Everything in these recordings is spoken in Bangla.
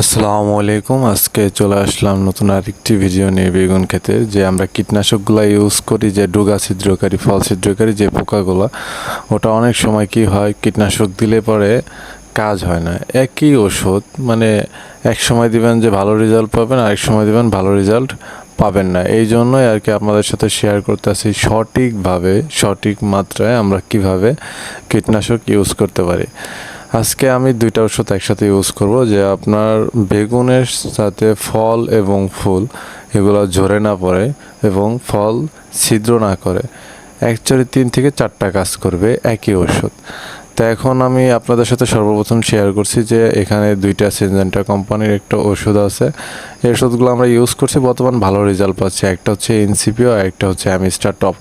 আসসালামু আলাইকুম। আজকে চলে আসলাম নতুন আরেকটি ভিডিও নিয়ে বেগুন খেতে যে আমরা কীটনাশকগুলো ইউজ করি, যে ডুগা ছিদ্রকারী, ফল ছিদ্রকারী, যে পোকাগুলো। ওটা অনেক সময় কি হয়, কীটনাশক দিলে পরে কাজ হয় না। একই ওষুধ মানে এক সময় দিবেন যে ভালো রেজাল্ট পাবেন, আরেক সময় দিবেন ভালো রেজাল্ট পাবেন না। এই জন্যই আর কি আপনাদের সাথে শেয়ার করতে করতেছি সঠিকভাবে, সঠিক মাত্রায় আমরা কীভাবে কীটনাশক ইউজ করতে পারি। আজকে আমি দুইটা ওষুধ একসাথে ইউজ করব, যে আপনার বেগুনের সাথে ফল এবং ফুল এগুলো ঝরে না পড়ে এবং ফল ছিদ্র না করে। অ্যাকচুয়ালি তিন থেকে চারটা কাজ করবে একই ওষুধ। তো এখন আমি আপনাদের সাথে সর্বপ্রথম শেয়ার করছি যে এখানে দুইটা সিনজেন্টা কোম্পানির একটা ওষুধ আছে। এই ওষুধগুলো আমরা ইউজ করছি, বর্তমান ভালো রেজাল্ট পাচ্ছি। একটা হচ্ছে এনসিপিও আর একটা হচ্ছে অ্যামিস্টার টপ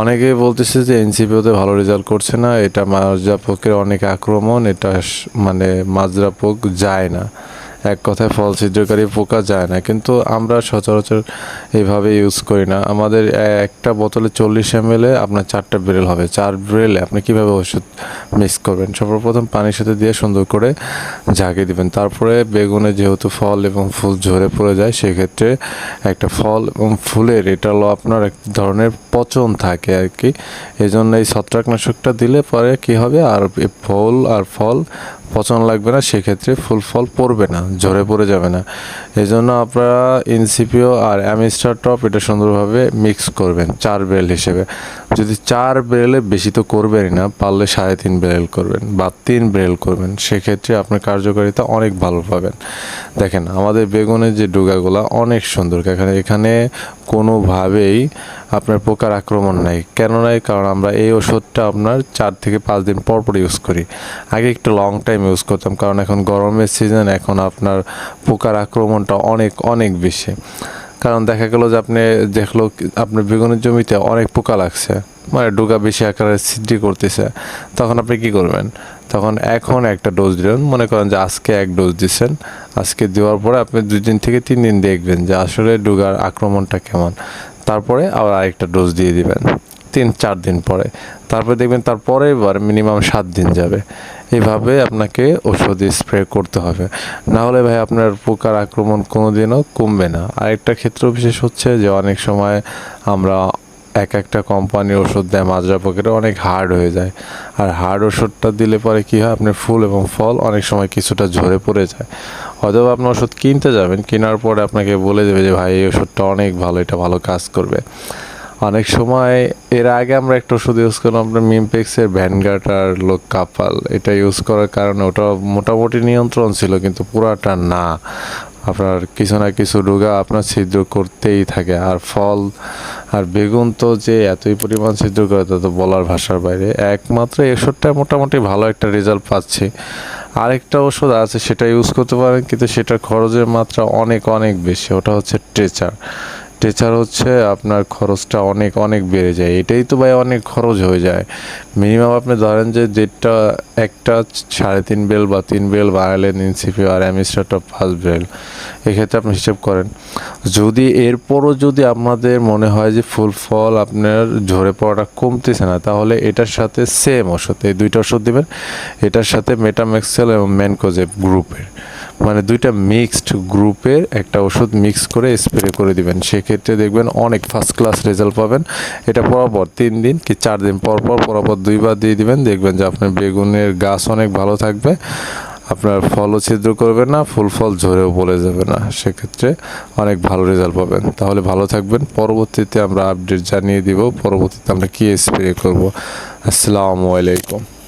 অনেকেই বলতেছে যে এনসিপিওতে ভালো রেজাল্ট করছে না, এটা মাজরা পোকের অনেক আক্রমণ, এটা মানে মাজরা পোক যায় না। এক কথায় ফল ছিদ্রকারী পোকা যায় না। কিন্তু আমরা সচরাচর এইভাবে ইউজ করি না। আমাদের একটা বোতলে চল্লিশ এম এ আপনার চারটা ব্রেল হবে। চার ব্রেলে আপনি কীভাবে ওষুধ মিক্স করবেন? সর্বপ্রথম পানির সাথে দিয়ে সুন্দর করে ঝাঁকিয়ে দিবেন। তারপরে বেগুনে যেহেতু ফল এবং ফুল ঝরে পড়ে যায়, সেক্ষেত্রে একটা ফল এবং ফুলের, এটা হলো আপনার এক ধরনের পচন থাকে আর কি। এই জন্য এই ছত্রাকনাশকটা দিলে পরে কি হবে? আর ফুল আর ফল পচন লাগবে না, সেক্ষেত্রে ফুল ফল পড়বে না, ঝরে পড়ে যাবে না। এই জন্য আপনারা ইনসিপিও আর অ্যামিস্টার টপ এটা সুন্দরভাবে মিক্স করবেন, চার বেল হিসেবে। যদি চার বেরেলে বেশি তো করবেনই না, পারলে সাড়ে তিন বেরেল করবেন বা তিন বেরেল করবেন, সেক্ষেত্রে আপনার কার্যকারিতা অনেক ভালো পাবেন। দেখেন, আমাদের বেগুনের যে ডুগাগুলা অনেক সুন্দর এখানে এখানে কোনোভাবেই আপনার পোকার আক্রমণ নাই। কেন নাই? কারণ আমরা এই ওষুধটা আপনার চার থেকে পাঁচ দিন পর পর ইউজ করি। আগে একটু লং টাইম ইউজ করতাম, কারণ এখন গরমের সিজন এখন আপনার পোকার আক্রমণটা অনেক অনেক বেশি। কারণ দেখা গেলো যে আপনি দেখল, আপনার বেগুনের জমিতে অনেক পোকা লাগছে। মানে ডুগা বেশি আকারে সিদ্ধি করতেছে, তখন আপনি কি করবেন? তখন এখন একটা ডোজ দিলেন, মনে করেন যে আজকে এক ডোজ দিচ্ছেন আজকে দেওয়ার পরে আপনি দুই দিন থেকে তিন দিন দেখবেন যে আসলে ডুগার আক্রমণটা কেমন। তারপরে আবার আরেকটা ডোজ দিয়ে দিবেন, তিন, চার দিন পরে। তারপরে দেখবেন তার পরের বার মিনিমাম সাত দিন যাবে। এভাবে আপনাকে ওষুধ স্প্রে করতে হবে। না হলে ভাই আপনার পোকার আক্রমণ কোনোদিনও কমবে না। আরেকটা ক্ষেত্র বিশেষ হচ্ছে যে অনেক সময় আমরা এক একটা কোম্পানির ওষুধ দেয় মাজরা পোকেটে অনেক হার্ড হয়ে যায়। আর হার্ড ওষুধটা দিলে পরে কী হয় আপনার ফুল এবং ফল অনেক সময় কিছুটা ঝরে পড়ে যায়। অথবা আপনি ওষুধ কিনতে যাবেন, কেনার পরে আপনাকে বলে দেবে যে, ভাই, এই ওষুধটা অনেক ভালো, এটা ভালো কাজ করবে। অনেক সময় এর আগে আমরা একটা ওষুধ ইউজ করলাম, আপনার মিমপেক্সের ভ্যানগার্ড আর লোক কাপাল। এটা ইউজ করার কারণে ওটা মোটামুটি নিয়ন্ত্রণ ছিল, কিন্তু পুরাটা না। আপনার কিছু না কিছু রোগা আপনার ছিদ্র করতেই থাকে। আর ফল আর বেগুন তো যে এতই পরিমাণ ছিদ্র করে, তা তো বলার ভাষার বাইরে। একমাত্র এই মোটামুটি ভালো একটা রেজাল্ট পাচ্ছি। আরেকটা ওষুধ আছে, সেটা ইউজ করতে পারেন, কিন্তু সেটার খরচের মাত্রা অনেক অনেক বেশি। ওটা হচ্ছে ট্রেচার ট্রেচার হচ্ছে আপনার খরচটা অনেক অনেক বেড়ে যায়। এটাই তো ভাই অনেক খরচ হয়ে যায়। মিনিমাম আপনি ধরেন যে যেটা একটা সাড়ে তিন বেল বা তিন বেল বাড়ালেন ইনসিপি আর অ্যামিস্টারটা পাঁচ বেল এক্ষেত্রে আপনি হিসেব করেন। যদি এরপরও যদি আপনাদের মনে হয় যে ফুল ফল আপনার ঝরে পড়াটা কমতেছে না, তাহলে এটার সাথে সেম ওষুধ, এই দুইটা ওষুধ দিবেন। এটার সাথে মেটামেক্সেল এবং ম্যানকোজেব গ্রুপের মানে দুইটা মিক্সড গ্রুপের একটা ওষুধ মিক্স করে স্প্রে করে দিবেন। সেক্ষেত্রে দেখবেন অনেক ফার্স্ট ক্লাস রেজাল্ট পাবেন। এটা পরপর তিন দিন কি চার দিন পর পর পরপর দুইবার দিয়ে দিবেন। দেখবেন যে আপনার বেগুনের গাছ অনেক ভালো থাকবে। আপনার ফলও ছিদ্র করবে না, ফুল ফল ঝরেও বলে যাবে না। সেক্ষেত্রে অনেক ভালো রেজাল্ট পাবেন। তাহলে ভালো থাকবেন। পরবর্তীতে আমরা আপডেট জানিয়ে দিব। পরবর্তীতে আমরা কী স্প্রে করব। আসসালামু আলাইকুম।